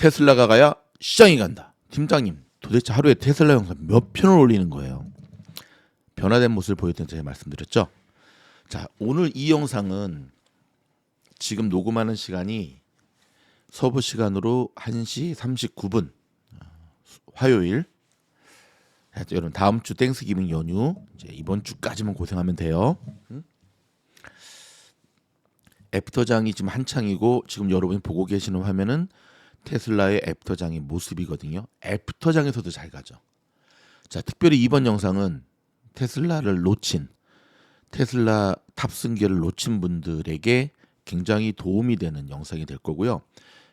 테슬라가 가야 시장이 간다. 팀장님, 도대체 하루에 테슬라 영상 몇 편을 올리는 거예요? 변화된 모습을 보여드린 제가 말씀드렸죠. 자, 오늘 이 영상은 지금 녹음하는 시간이 서부 시간으로 1시 39분 화요일 여러분 다음 주 땡스기빙 연휴 이제 이번 주까지만 고생하면 돼요. 응? 애프터장이 지금 한창이고 지금 여러분이 보고 계시는 화면은 테슬라의 애프터장의 모습이거든요. 애프터장에서도 잘 가죠. 자, 특별히 이번 영상은 테슬라를 놓친 테슬라 탑승기를 놓친 분들에게 굉장히 도움이 되는 영상이 될 거고요.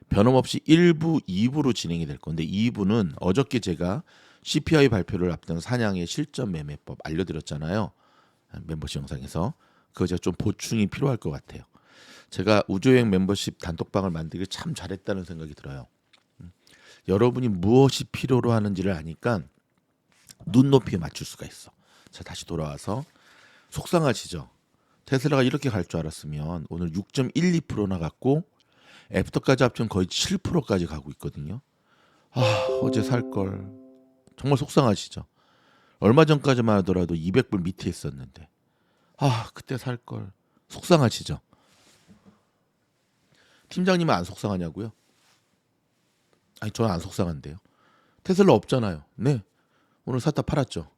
변함없이 1부, 2부로 진행이 될 건데 2부는 어저께 제가 CPI 발표를 앞둔 사냥의 실전 매매법 알려드렸잖아요. 멤버십 영상에서 그거 제가 좀 보충이 필요할 것 같아요. 제가 우주여행 멤버십 단톡방을 만들기 참 잘했다는 생각이 들어요. 음. 여러분이 무엇이 필요로 하는지를 아니까 눈높이에 맞출 수가 있어. 자 다시 돌아와서 속상하시죠? 테슬라가 이렇게 갈 줄 알았으면 오늘 6.12%나 갔고 애프터까지 합치면 거의 7%까지 가고 있거든요. 아 어제 살 걸. 정말 속상하시죠? 얼마 전까지만 하더라도 200불 밑에 있었는데 아 그때 살 걸. 속상하시죠? 팀장님은 안 속상하냐고요? 아니 저는 안 속상한데요. 테슬라 없잖아요. 네 오늘 샀다 팔았죠.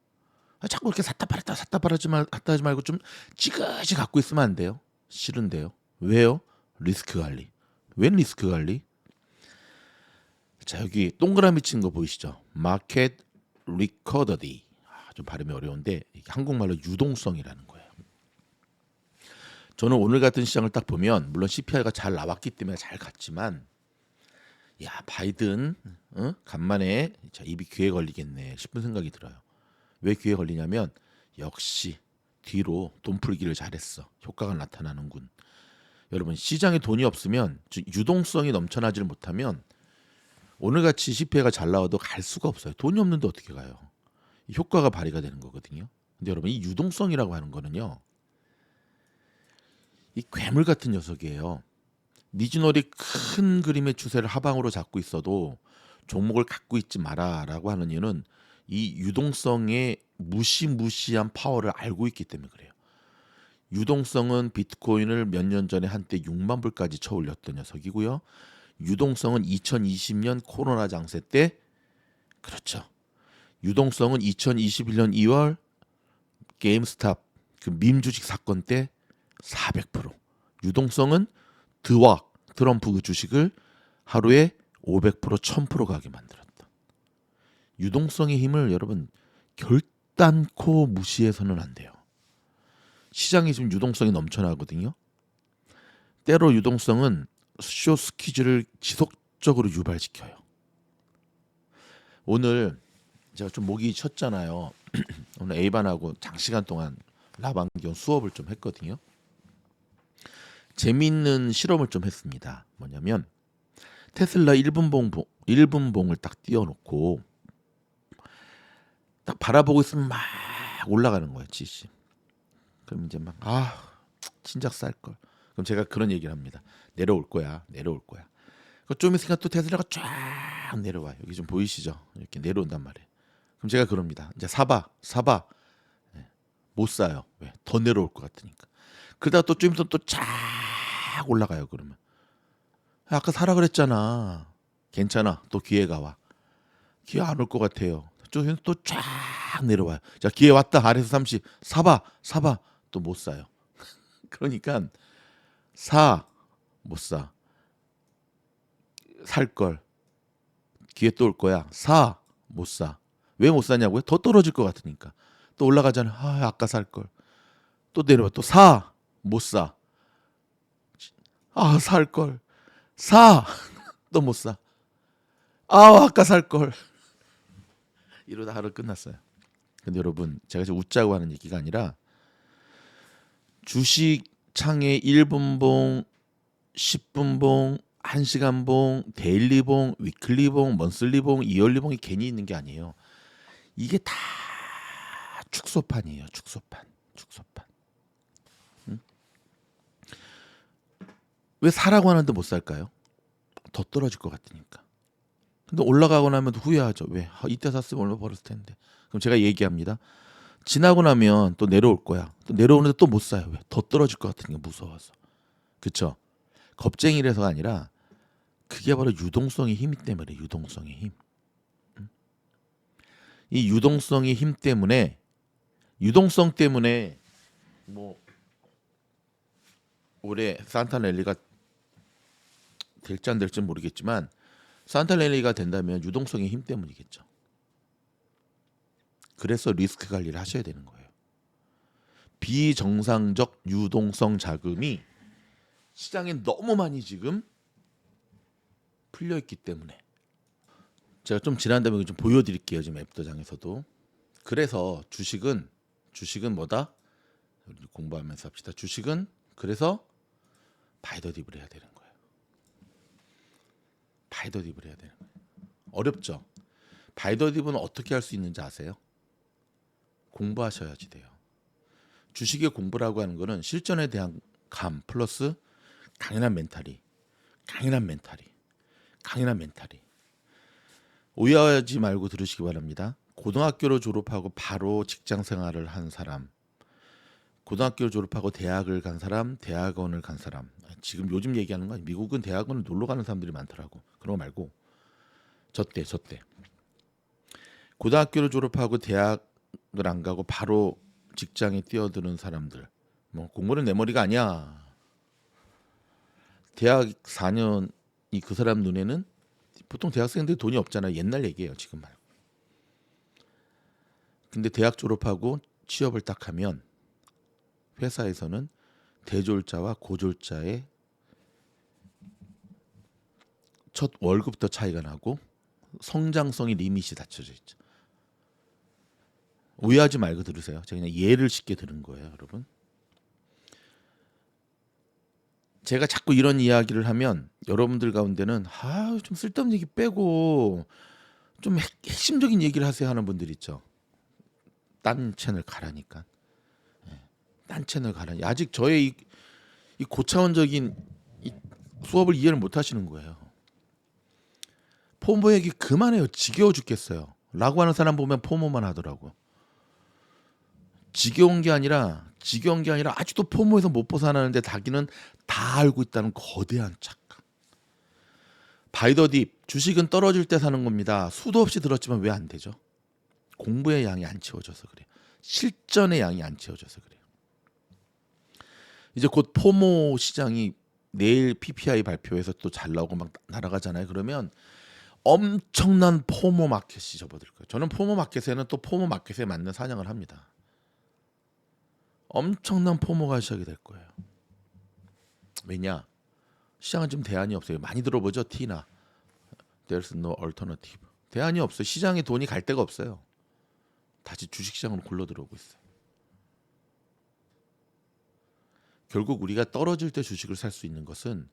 아, 자꾸 이렇게 샀다 팔았다 샀다 팔았지 말 샀다 하지 말고 좀 지그시 갖고 있으면 안 돼요? 싫은데요. 왜요? 리스크 관리. 웬 리스크 관리? 자 여기 동그라미 친 거 보이시죠? 마켓 리커더디. 아, 좀 발음이 어려운데 한국말로 유동성이라는 거예요. 저는 오늘 같은 시장을 딱 보면 물론 CPI가 잘 나왔기 때문에 잘 갔지만 야 바이든 어? 간만에 자, 입이 귀에 걸리겠네 싶은 생각이 들어요. 왜 귀에 걸리냐면 역시 뒤로 돈 풀기를 잘했어. 효과가 나타나는군. 여러분 시장에 돈이 없으면 즉 유동성이 넘쳐나지를 못하면 오늘같이 CPI가 잘 나와도 갈 수가 없어요. 돈이 없는데 어떻게 가요? 이 효과가 발휘가 되는 거거든요. 근데 여러분 이 유동성이라고 하는 거는요. 이 괴물 같은 녀석이에요. 니즈널이 큰 그림의 추세를 하방으로 잡고 있어도 종목을 갖고 있지 마라라고 하는 이유는 이 유동성의 무시무시한 파워를 알고 있기 때문에 그래요. 유동성은 비트코인을 몇 년 전에 한때 6만 불까지 쳐올렸던 녀석이고요. 유동성은 2020년 코로나 장세 때 그렇죠. 유동성은 2021년 2월 게임스탑 그 밈 주식 사건 때 400%. 유동성은 드왁 트럼프 그 주식을 하루에 500% 1000% 가게 만들었다. 유동성의 힘을 여러분 결단코 무시해서는 안 돼요. 시장이 지금 유동성이 넘쳐나거든요. 때로 유동성은 쇼 스퀴즈를 지속적으로 유발시켜요. 오늘 제가 좀 목이 쳤잖아요. 오늘 A반하고 장시간 동안 라방기원 수업을 좀 했거든요. 재미있는 실험을 좀 했습니다. 뭐냐면 테슬라 1분봉 1분봉을 딱 띄워놓고 딱 바라보고 있으면 막 올라가는 거예요, 70. 그럼 이제 막 아, 진작 쌀 걸. 그럼 제가 그런 얘기를 합니다. 내려올 거야, 내려올 거야. 좀 있으니까 또 테슬라가 쫙 내려와요. 여기 좀 보이시죠? 이렇게 내려온단 말이에요. 그럼 제가 그럽니다. 이제 사봐, 사봐. 네. 못 사요. 왜? 더 내려올 것 같으니까. 그러다가 또 좀 있으면 또쫙 올라가요. 그러면 아까 사라 그랬잖아. 괜찮아. 또 기회가 와. 기회 안 올 것 같아요. 저기는 또 쫙 내려와요. 자 기회 왔다. 아래서 30 사봐, 사봐. 또 못 사요. 그러니까 사 못 사. 살 걸. 기회 또 올 거야. 사 못 사. 왜 못 사냐고요? 더 떨어질 것 같으니까. 또 올라가잖아요. 아, 아까 살 걸. 또 내려와. 또 사 못 사. 아, 살 걸. 사. 또 못 사. 아, 아까 살 걸. 이러다 하루 끝났어요. 근데 여러분, 제가 지금 웃자고 하는 얘기가 아니라 주식 창에 1분봉, 10분봉, 1시간봉, 데일리봉, 위클리봉, 먼슬리봉, 이얼리봉이 괜히 있는 게 아니에요. 이게 다 축소판이에요. 축소판. 축소판. 왜 사라고 하는데 못 살까요? 더 떨어질 것 같으니까. 근데 올라가고 나면 후회하죠. 왜? 아, 이때 샀으면 얼마 벌었을 텐데. 그럼 제가 얘기합니다. 지나고 나면 또 내려올 거야. 또 내려오는데 또 못 사요. 왜? 더 떨어질 것 같으니까 무서워서. 그쵸? 겁쟁이라서가 아니라 그게 바로 유동성의 힘이 때문에 유동성의 힘. 음? 이 유동성의 힘 때문에 유동성 때문에 뭐 올해 산타 랠리가 될지 안 될지 모르겠지만 산타랠리가 된다면 유동성의 힘 때문이겠죠. 그래서 리스크 관리를 하셔야 되는 거예요. 비정상적 유동성 자금이 시장에 너무 많이 지금 풀려 있기 때문에 제가 좀 지난 다음에 좀 보여드릴게요. 지금 앱도장에서도 그래서 주식은 주식은 뭐다? 공부하면서 합시다. 주식은 그래서 바이더딥을 해야 되는. 바이더딥을 해야 되는 거예요. 어렵죠. 바이더딥은 어떻게 할 수 있는지 아세요? 공부하셔야지 돼요. 주식의 공부라고 하는 거는 실전에 대한 감 플러스 강인한 멘탈이 강인한 멘탈이 강인한 멘탈이 오해하지 말고 들으시기 바랍니다. 고등학교를 졸업하고 바로 직장 생활을 한 사람, 고등학교를 졸업하고 대학을 간 사람, 대학원을 간 사람. 지금 요즘 얘기하는 건 미국은 대학원을 놀러 가는 사람들이 많더라고. 그런 거 말고 저 때 저 때 고등학교를 졸업하고 대학을 안 가고 바로 직장에 뛰어드는 사람들. 뭐 공부는 내 머리가 아니야. 대학 4년이 그 사람 눈에는 보통 대학생들 돈이 없잖아요. 옛날 얘기예요. 지금 말고. 근데 대학 졸업하고 취업을 딱 하면 회사에서는 대졸자와 고졸자의 첫 월급부터 차이가 나고 성장성이 리밋이 닫혀져 있죠. 오해하지 말고 들으세요. 제가 그냥 예를 쉽게 들은 거예요, 여러분. 제가 자꾸 이런 이야기를 하면 여러분들 가운데는 아, 좀 쓸데없는 얘기 빼고 좀 핵- 핵심적인 얘기를 하세요 하는 분들 있죠. 딴 채널 가라니까. 예, 딴 채널 가라니. 아직 저의 이, 이 고차원적인 이 수업을 이해를 못 하시는 거예요. 포모 얘기 그만해요. 지겨워 죽겠어요. 라고 하는 사람 보면 포모만 하더라고. 지겨운 게 아니라 지겨운 게 아니라 아직도 포모에서 못 벗어나는데 자기는 다 알고 있다는 거대한 착각. 바이더딥 주식은 떨어질 때 사는 겁니다. 수도 없이 들었지만 왜 안 되죠? 공부의 양이 안 채워져서 그래요. 실전의 양이 안 채워져서 그래요. 이제 곧 포모 시장이 내일 PPI 발표해서 또 잘 나오고 막 날아가잖아요. 그러면 엄청난 포모 마켓이 접어들 거예요. 저는 포모 마켓에는 또 포모 마켓에 맞는 사냥을 합니다. 엄청난 포모가 시작이 될 거예요. 왜냐? 시장은 지금 대안이 없어요. 많이 들어보죠, 티나. There's no alternative. 대안이 없어요. 시장에 돈이 갈 데가 없어요. 다시 주식시장으로 굴러 들어오고 있어요. 결국 우리가 떨어질 때 주식을 살 수 있는 것은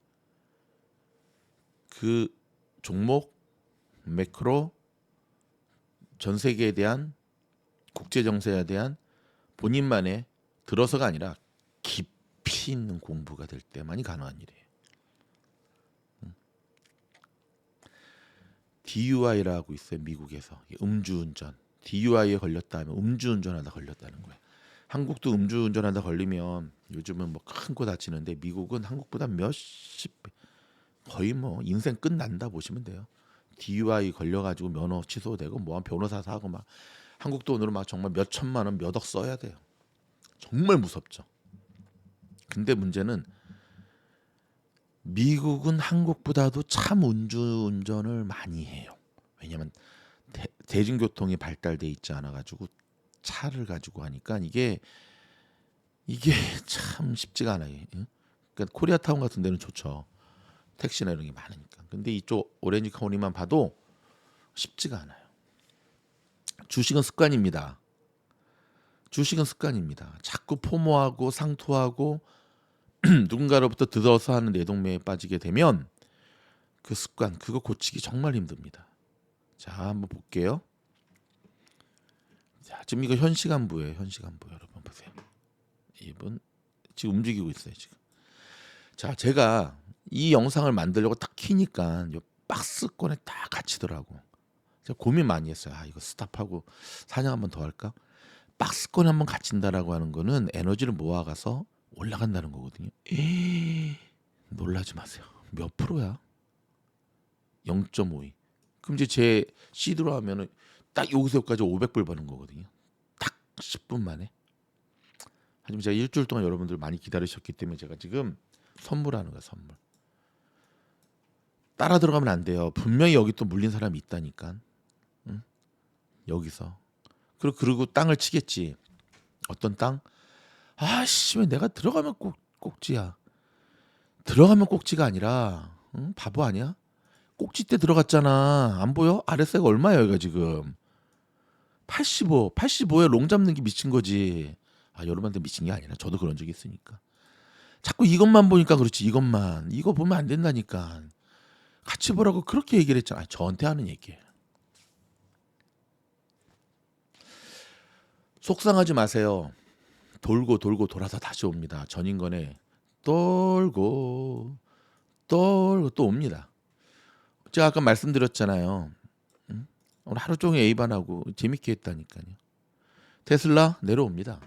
그 종목, 매크로, 전 세계에 대한 국제 정세에 대한 본인만의 들어서가 아니라 깊이 있는 공부가 될 때만이 가능한 일이에요. 음. DUI라고 있어요 미국에서 음주운전. DUI에 걸렸다 하면 음주운전하다 걸렸다는 거예요. 한국도 음주운전하다 걸리면 요즘은 뭐큰거 다치는데 미국은 한국보다 몇십 배 거의 뭐 인생 끝난다 보시면 돼요. DUI 걸려가지고 면허 취소되고 뭐한 변호사 사고 막 한국 돈으로 막 정말 몇 천만 원, 몇 억 써야 돼요. 정말 무섭죠. 근데 문제는 미국은 한국보다도 참 음주운전을 많이 해요. 왜냐면 대, 대중교통이 발달돼 있지 않아 가지고 차를 가지고 하니까 이게 이게 참 쉽지가 않아요. 응? 그러니까 코리아타운 같은 데는 좋죠. 택시나 이런 게 많으니까. 근데 이쪽 오렌지 카운티만 봐도 쉽지가 않아요. 주식은 습관입니다. 주식은 습관입니다. 자꾸 포모하고 상투하고 누군가로부터 들어서 하는 내동매에 빠지게 되면 그 습관 그거 고치기 정말 힘듭니다. 자 한번 볼게요. 자 지금 이거 현 시간부예요. 현 시간부 여러분 보세요. 이분 지금 움직이고 있어요 지금. 자 제가 이 영상을 만들려고 딱 키니까 박스권에 딱 갇히더라고. 제가 고민 많이 했어요. 아 이거 스탑하고 사냥 한번 더 할까? 박스권에 한번 갇힌다라고 하는 거는 에너지를 모아가서 올라간다는 거거든요. 에이, 놀라지 마세요. 몇 프로야? 0.52. 그럼 이제 제 시드로 하면은 딱 여기서까지 500불 버는 거거든요. 딱 10분 만에. 하지만 제가 일주일 동안 여러분들 많이 기다리셨기 때문에 제가 지금 선물하는 거야 선물. 따라 들어가면 안 돼요. 분명히 여기 또 물린 사람이 있다니까. 응? 여기서. 그리고 그리고 땅을 치겠지. 어떤 땅? 아씨 왜 내가 들어가면 꼭 꼭지야. 들어가면 꼭지가 아니라 응? 바보 아니야? 꼭지 때 들어갔잖아. 안 보여? 아랫세가 얼마야 여기가 지금? 85, 85에 롱 잡는 게 미친 거지. 아 여러분한테 미친 게 아니라 저도 그런 적이 있으니까. 자꾸 이것만 보니까 그렇지 이것만 이거 보면 안 된다니까. 같이 보라고 그렇게 얘기를 했잖아. 저한테 하는 얘기예요. 속상하지 마세요. 돌고 돌고 돌아서 다시 옵니다. 전인권에 돌고 돌고 또 옵니다. 제가 아까 말씀드렸잖아요. 응? 오늘 하루 종일 A반하고 재밌게 했다니까요. 테슬라 내려옵니다.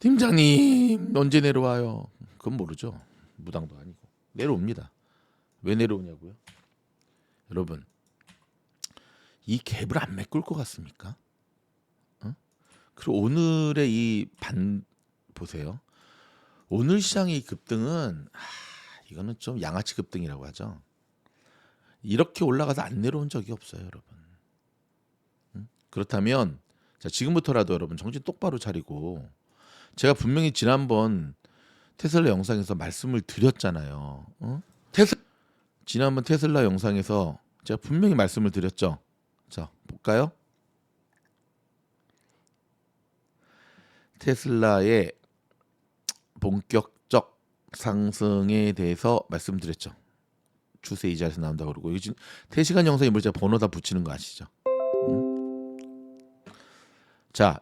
팀장님 언제 내려와요? 그건 모르죠. 무당도 아니고 내려옵니다. 왜 내려오냐고요? 여러분 이 갭을 안 메꿀 것 같습니까? 어? 그리고 오늘의 이 반 보세요. 오늘 시장의 급등은 아, 이거는 좀 양아치 급등이라고 하죠. 이렇게 올라가서 안 내려온 적이 없어요, 여러분. 응? 그렇다면 자 지금부터라도 여러분 정신 똑바로 차리고 제가 분명히 지난번 테슬라 영상에서 말씀을 드렸잖아요. 어? 테슬 지난번 테슬라 영상에서 제가 분명히 말씀을 드렸죠. 자 볼까요? 테슬라의 본격적 상승에 대해서 말씀드렸죠. 추세 이 자리에서 나온다 고 그러고 요즘 3시간 영상에 뭐 제가 번호 다 붙이는 거 아시죠? 음? 자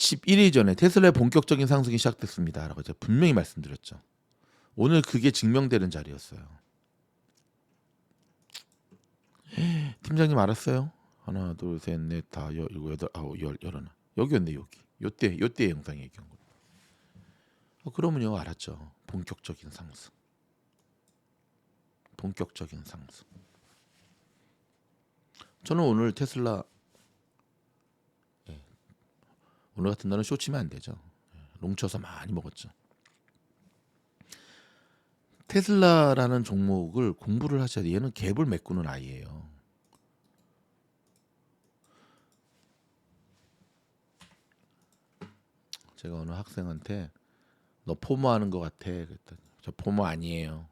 11일 전에 테슬라의 본격적인 상승이 시작됐습니다 라고 제가 분명히 말씀드렸죠. 오늘 그게 증명되는 자리였어요. 팀장님 알았어요? 하나, 둘, 셋, 넷, 다, 여, 일곱, 여덟, 아홉, 열, 열하나. 여기였네 여기. 요때 요때 영상 얘기한 거. 어, 그러면요 알았죠. 본격적인 상승. 본격적인 상승. 저는 오늘 테슬라 예, 오늘 같은 날은 쇼치면 안 되죠. 예, 롱쳐서 많이 먹었죠. 테슬라라는 종목을 공부를 하셔야 돼. 얘는 갭을 메꾸는 아이예요. 제가 어느 학생한테 너 포모하는 것 같아. 그랬더니 저 포모 아니에요.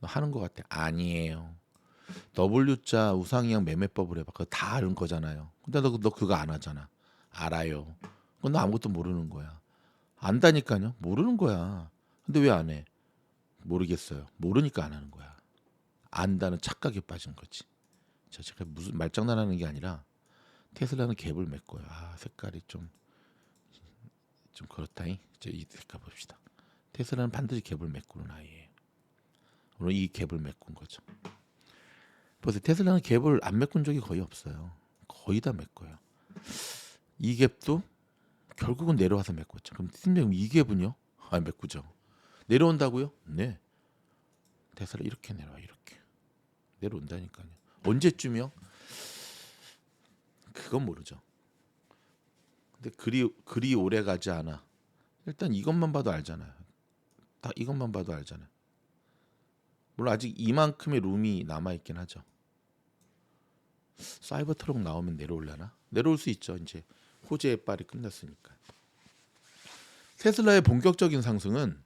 너 하는 것 같아. 아니에요. W자 우상이형 매매법을 해봐. 그거 다 아는 거잖아요. 근데 너, 너 그거 안 하잖아. 알아요. 그건 너 아무것도 모르는 거야. 안다니까요. 모르는 거야. 근데 왜 안 해? 모르겠어요. 모르니까 안 하는 거야. 안다는 착각에 빠진 거지. 자, 제가 무슨 말장난하는 게 아니라 테슬라는 갭을 메꿔요. 아, 색깔이 좀좀 그렇다잉. 이제 이 색깔 봅시다. 테슬라는 반드시 갭을 메꾸는 아이예요. 오늘 이 갭을 메꾼 거죠. 보세요. 테슬라는 갭을 안 메꾼 적이 거의 없어요. 거의 다 메꿔요. 이 갭도 결국은 내려와서 메꿨죠. 그럼 팀장님 이 갭은요? 아, 메꾸죠. 내려온다고요? 네. 테슬라 이렇게 내려와 이렇게 내려온다니까요. 언제쯤이요? 그건 모르죠. 근데 그리 그리 오래 가지 않아. 일단 이것만 봐도 알잖아요. 딱 이것만 봐도 알잖아요. 물론 아직 이만큼의 룸이 남아 있긴 하죠. 사이버 트럭 나오면 내려올려나? 내려올 수 있죠. 이제 호재의 빨이 끝났으니까. 테슬라의 본격적인 상승은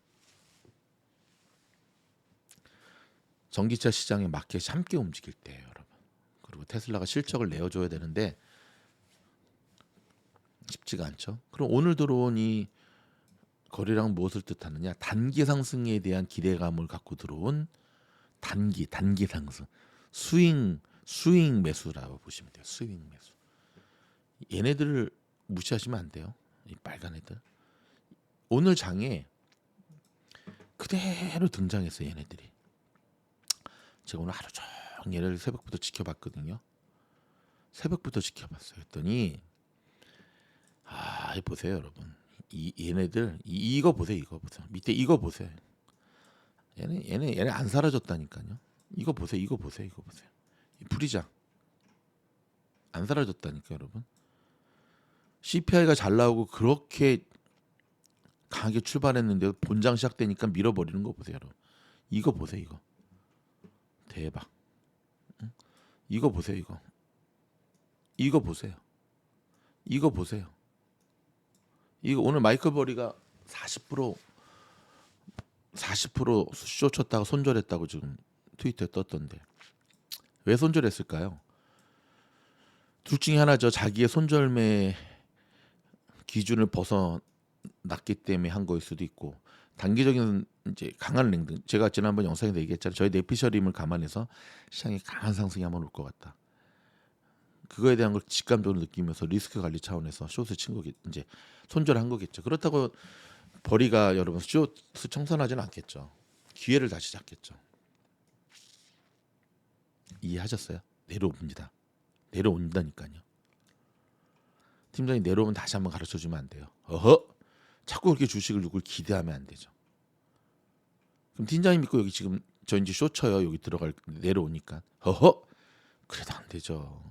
전기차 시장의 마켓이 함께 움직일 때예요, 여러분. 그리고 테슬라가 실적을 내어줘야 되는데 쉽지가 않죠. 그럼 오늘 들어온 이 거래량 무엇을 뜻하느냐? 단기 상승에 대한 기대감을 갖고 들어온 단기 단기 상승 스윙 스윙 매수라고 보시면 돼요. 스윙 매수. 얘네들을 무시하시면 안 돼요. 이 빨간 애들. 오늘 장에 그대로 등장했어요. 얘네들이. 제가 오늘 하루 종일 새벽부터 지켜봤거든요. 새벽부터 지켜봤어요. 했더니 아, 이 보세요, 여러분. 이 얘네들 이, 이거 보세요, 이거 보세요. 밑에 이거 보세요. 얘네 얘네 얘네 안 사라졌다니까요. 이거 보세요, 이거 보세요, 이거 보세요. 이 불이장 안 사라졌다니까, 여러분. CPI가 잘 나오고 그렇게 강하게 출발했는데 본장 시작되니까 밀어버리는 거 보세요, 여러분. 이거 보세요, 이거. 대박. 응? 이거 보세요, 이거. 이거 보세요. 이거 보세요. 이거 오늘 마이클 버리가 40% 40%쇼 쳤다가 손절했다고 지금 트위터에 떴던데 왜 손절했을까요? 둘 중에 하나죠. 자기의 손절매 기준을 벗어났기 때문에 한 거일 수도 있고 단기적인 이제 강한 랭등 제가 지난번 영상에서 얘기했잖아요. 저희 내피셜임을 감안해서 시장에 강한 상승이 한번 올 것 같다. 그거에 대한 걸 직감적으로 느끼면서 리스크 관리 차원에서 숏을 친 거겠 이제 손절한 거겠죠. 그렇다고 버리가 여러분 숏 청산하지는 않겠죠. 기회를 다시 잡겠죠. 이해하셨어요? 내려옵니다. 내려온다니까요. 팀장이 내려오면 다시 한번 가르쳐 주면 안 돼요. 어허? 자꾸 그렇게 주식을 누굴 기대하면 안 되죠. 그럼 팀장님 믿고 여기 지금 저 이제 쇼 쳐요. 여기 들어갈 내려오니까. 어허? 그래도 안 되죠.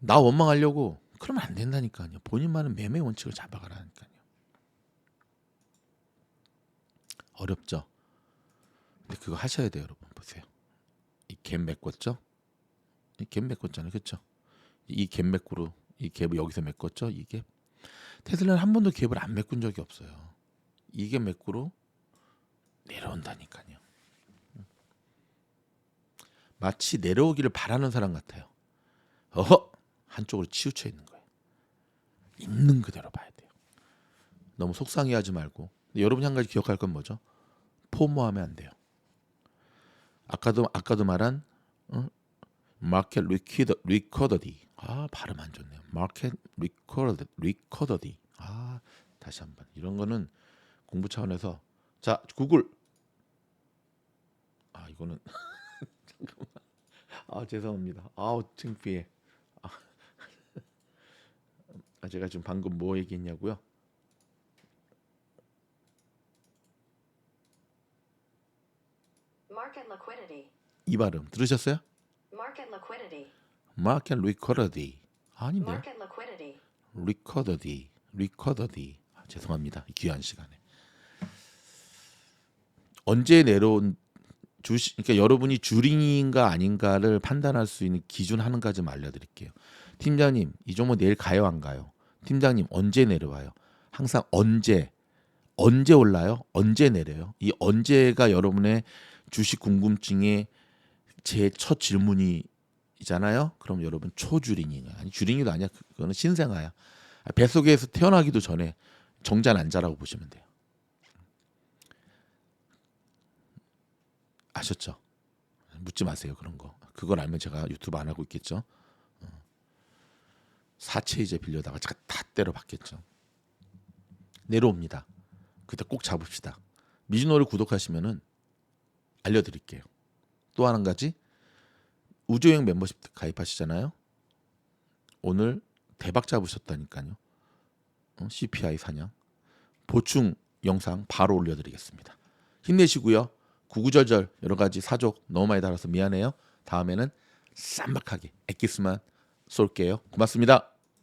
나 원망하려고 그러면 안 된다니까요. 본인만은 매매 원칙을 잡아가라니까요. 어렵죠. 근데 그거 하셔야 돼요, 여러분. 보세요. 이갭 메꿨죠? 이갭 메꿨잖아요, 그렇죠? 이갭 메꾸로 이 갭을 여기서 메꿨죠, 이 갭. 테슬라는 한 번도 갭을 안 메꾼 적이 없어요. 이게 메꾸로 내려온다니까요. 마치 내려오기를 바라는 사람 같아요. 어허 한쪽으로 치우쳐 있는 거예요. 있는 그대로 봐야 돼요. 너무 속상해하지 말고. 여러분이 한 가지 기억할 건 뭐죠? 포모하면 안 돼요. 아까도 아까도 말한 어? 마켓 리퀴더 리커더디. 아 발음 안 좋네요. 마켓 리커더 리커더디. 아 다시 한번 이런 거는 공부 차원에서 자 구글. 아 이거는 잠깐만. 아 죄송합니다. 아우 창피해. 아, 제가 지금 방금 뭐 얘기했냐고요? 이 발음 들으셨어요? Market liquidity. 마켓 리커더디 아닌데 Market liquidity. 리커더디 리커더디 아, 죄송합니다. 이 귀한 시간에. 언제 내려온 주식 그러니까 여러분이 주링인가 아닌가를 판단할 수 있는 기준 한 가지 만 알려드릴게요. 팀장님 이 종목 내일 가요 안 가요? 팀장님 언제 내려와요? 항상 언제 언제 올라요? 언제 내려요? 이 언제가 여러분의 주식 궁금증의 제 첫 질문이잖아요. 그럼 여러분 초주링이냐? 아니 주링이도 아니야. 그거는 신생아야. 아, 뱃속에서 태어나기도 전에 정자 난자라고 보시면 돼요. 아셨죠? 묻지 마세요 그런 거. 그걸 알면 제가 유튜브 안 하고 있겠죠. 어. 사채 이제 빌려다가 제가 다 때려 받겠죠. 내려옵니다. 그때 꼭 잡읍시다. 미즈노를 구독하시면은 알려드릴게요. 또 한 가지 우주여행 멤버십 가입하시잖아요. 오늘 대박 잡으셨다니까요. 어, CPI 사냥 보충 영상 바로 올려드리겠습니다. 힘내시고요. 구구절절 여러 가지 사족 너무 많이 달아서 미안해요. 다음에는 쌈박하게 엑기스만 쏠게요. 고맙습니다.